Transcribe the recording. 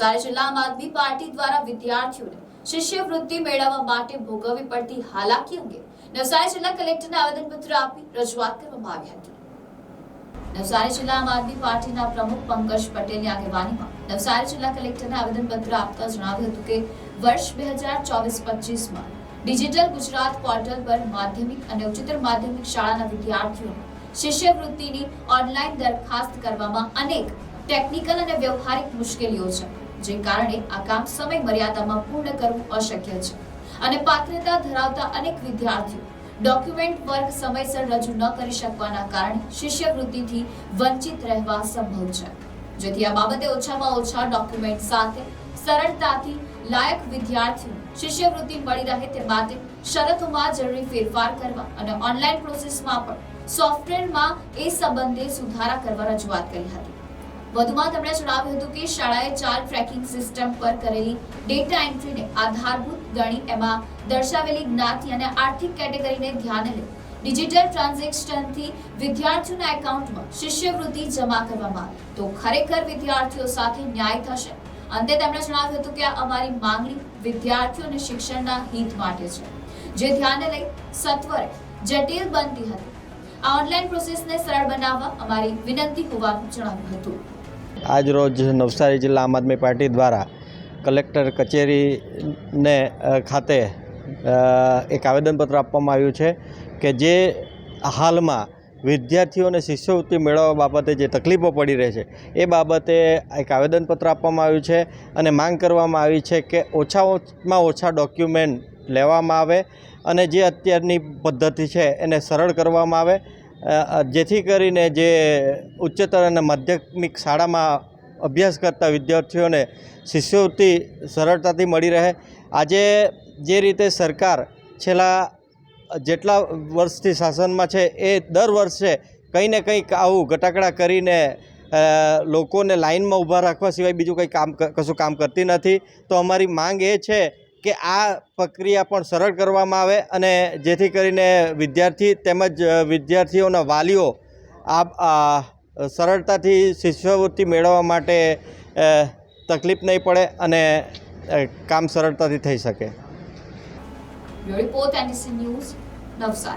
નવસારી જિલ્લા આદમી પાર્ટી દ્વારા વિદ્યાર્થીઓને શિષ્યવૃત્તિ મેળવવા માટે ભોગવવી પડતી હાલાકી અંગે નવસારી જિલ્લા કલેક્ટરને આવેદનપત્ર આપી રજૂઆત કરવામાં આવી હતી. નવસારી જિલ્લા આમ આદમી પાર્ટીના પ્રમુખ પંકજ પટેલની આગેવાનીમાં નવસારી જિલ્લા કલેક્ટરને આવેદનપત્ર આપતા જણાવ્યું હતું કે વર્ષ બે હજાર ચોવીસ પચીસમાં ડિજિટલ ગુજરાત પોર્ટલ પર માધ્યમિક અને ઉચ્ચતર માધ્યમિક શાળાના વિદ્યાર્થીઓને શિષ્યવૃત્તિની ઓનલાઈન દરખાસ્ત કરવામાં અનેક ટેકનિકલ અને વ્યવહારિક મુશ્કેલીઓ છે. જે કારણે આ કામ સમય મર્યાદામાં પૂર્ણ કરવું અશક્ય છે. અને પાત્રતા ધરાવતા અનેક વિદ્યાર્થીઓ ડોક્યુમેન્ટ વર્ક સમયસર રજૂ ન કરી શકવાના કારણે શિષ્યવૃત્તિથી વંચિત રહેવા સંભવ છે. જેથી આ બાબતે ઓછામાં ઓછા ડોક્યુમેન્ટ સાથે સરળતાથી લાયક વિદ્યાર્થીઓ શિષ્યવૃત્તિ મળી રહે તે માટે શરતોમાં જરૂરી ફેરફાર કરવા અને ઓનલાઈન પ્રોસેસમાં પણ સોફ્ટવેરમાં એ સંબંધે સુધારા કરવા રજૂઆત કરી હતી. વધુમાં તેમણે જણાવ્યું હતું કે શાળાએ ચાર ટ્રેકિંગ સિસ્ટમ પર કરેલી ડેટા એન્ટ્રીને આધારભૂત ગણી એમાં દર્શાવેલી જ્ઞાતિ અને આર્થિક કેટેગરીને ધ્યાને લઈ ડિજિટલ ટ્રાન્ઝેક્શનથી વિદ્યાર્થીઓના એકાઉન્ટમાં શિષ્યવૃત્તિ જમા કરવામાં તો ખરેખર વિદ્યાર્થીઓ સાથે ન્યાય થશે? અંતે તેમણે જણાવ્યું હતું કે અમારી માંગણી વિદ્યાર્થીઓ અને શિક્ષણના હિત માટે છે, જે ધ્યાને લઈ સત્વરે જટિલ બનતી હતી. આ ઓનલાઈન પ્રોસેસને સરળ બનાવવા અમારી વિનંતી હોવાનું જણાવ્યું હતું. આજ રોજ નવસારી જિલ્લા આમ આદમી પાર્ટી દ્વારા કલેક્ટર કચેરીને ખાતે એક આવેદનપત્ર આપવામાં આવ્યું છે કે જે હાલમાં વિદ્યાર્થીઓને શિષ્યવૃત્તિ મેળવવા બાબતે જે તકલીફો પડી રહી છે, એ બાબતે એક આવેદનપત્ર આપવામાં આવ્યું છે અને માંગ કરવામાં આવી છે કે ઓછામાં ઓછા ડોક્યુમેન્ટ લેવામાં આવે અને જે અત્યારની પદ્ધતિ છે એને સરળ કરવામાં આવે જેથી કરીને જે ઉચ્ચતર અને માધ્યમિક શાળામાં અભ્યાસ કરતા વિદ્યાર્થીઓને શિષ્યવૃત્તિ સરળતાથી મળી રહે. આજે જે રીતે સરકાર છેલ્લા જેટલા વર્ષથી શાસનમાં છે, એ દર વર્ષે કંઈ ને કંઈક આવું ગટાકડા કરીને લોકોને લાઇનમાં ઊભા રાખવા સિવાય બીજું કંઈ કામ કશું કામ કરતી નથી. તો અમારી માંગ એ છે કે આ પ્રક્રિયા પણ સરળ કરવામાં આવે અને જેથી કરીને વિદ્યાર્થી તેમજ વિદ્યાર્થીઓના વાલીઓ આ સરળતાથી શિષ્યવૃત્તિ મેળવવા માટે તકલીફ નહીં પડે અને કામ સરળતાથી થઈ શકે. Report news Navsari